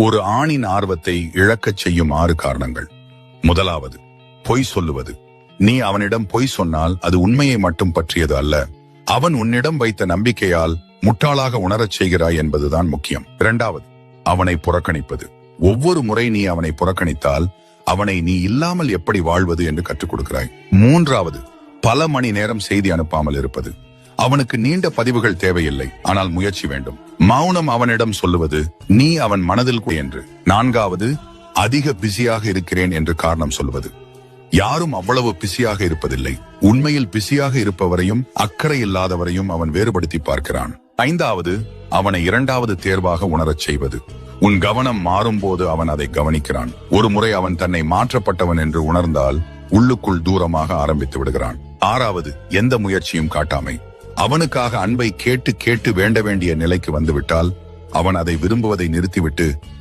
ஒரு ஆணின் ஆர்வத்தை இழக்கச் செய்யும் ஆறு காரணங்கள். முதலாவது பொய் சொல்லுவது. நீ அவனிடம் பொய் சொன்னால் அது உண்மையை மட்டும் பற்றியது அல்ல. அவன் உன்னிடம் வைத்த நம்பிக்கையால் முட்டாளாக உணரச் செய்கிறாய் என்பதுதான் முக்கியம். இரண்டாவது அவனை புறக்கணிப்பது. ஒவ்வொரு முறை நீ அவனை புறக்கணித்தால் அவனை நீ இல்லாமல் எப்படி வாழ்வது என்று கற்றுக் கொடுக்கிறாய். மூன்றாவது பல மணி நேரம் செய்தி அனுப்பாமல் இருப்பது. அவனுக்கு நீண்ட பதிவுகள் தேவையில்லை. ஆனால் முயற்சி வேண்டும். மௌனம் அவனிடம் சொல்லுவது நீ அவன் மனதில் என்று. நான்காவது அதிக பிஸியாக இருக்கிறேன் என்று காரணம் சொல்வது யாரும் அவ்வளவு பிஸியாக இருப்பதில்லை. உண்மையில் பிஸியாக இருப்பவரையும் அக்கறை இல்லாதவரையும் அவன் வேறுபடுத்தி பார்க்கிறான். ஐந்தாவது அவனை இரண்டாவது தேர்வாக உணரச் செய்வது. உன் கவனம் மாறும்போது அவன் அதை கவனிக்கிறான். ஒரு முறை அவன் தன்னை மாற்றப்பட்டவன் என்று உணர்ந்தால் உள்ளுக்குள் தூரமாக ஆரம்பித்து விடுகிறான். ஆறாவது எந்த முயற்சியும் காட்டாமை. அவனுக்காக அன்பை கேட்டு கேட்டு வேண்ட வேண்டிய நிலைக்கு வந்துவிட்டால் அவன் அதை விரும்புவதை நிறுத்திவிட்டு